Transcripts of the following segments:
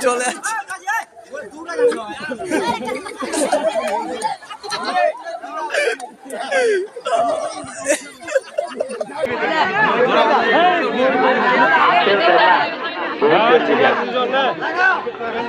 চলে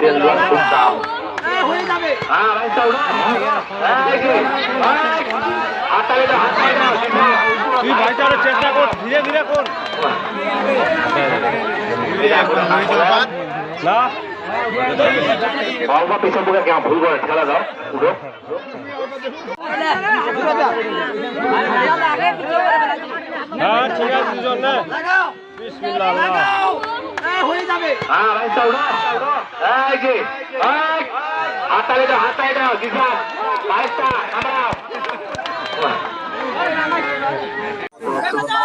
tiền luận cũng tàu à lại sâu đó à cái gì à tại đây là hạt này nào thì cho nó chết ধীরে ধীরে কর না। অল্প পিছন থেকে কেমন ভুল করে ঠেলা দাও পুরো হ্যাঁ ঠিক আছে দুজন না। বিসমিল্লাহ আল্লাহ ভাই সৌরভ এই যে এই হাতালে দাও হাতালে দাও দিশা। বাইশটা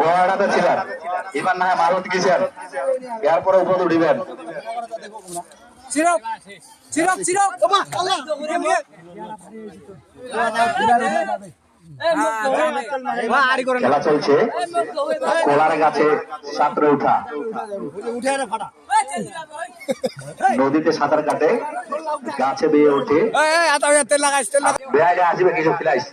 গোয়াড়াতে ছিলেন এবার না মারুত গেছেন এরপরে উপরে উঠিবেন চিরক চিরক চিরক ওমা আল্লাহ খেলা চলছে। কোলার গাছে সাঁতরে উঠা। নদীতে সাঁতার কাটে গাছে বেয়ে ওঠে। বেয়া আসবে কিছু খিলাইস।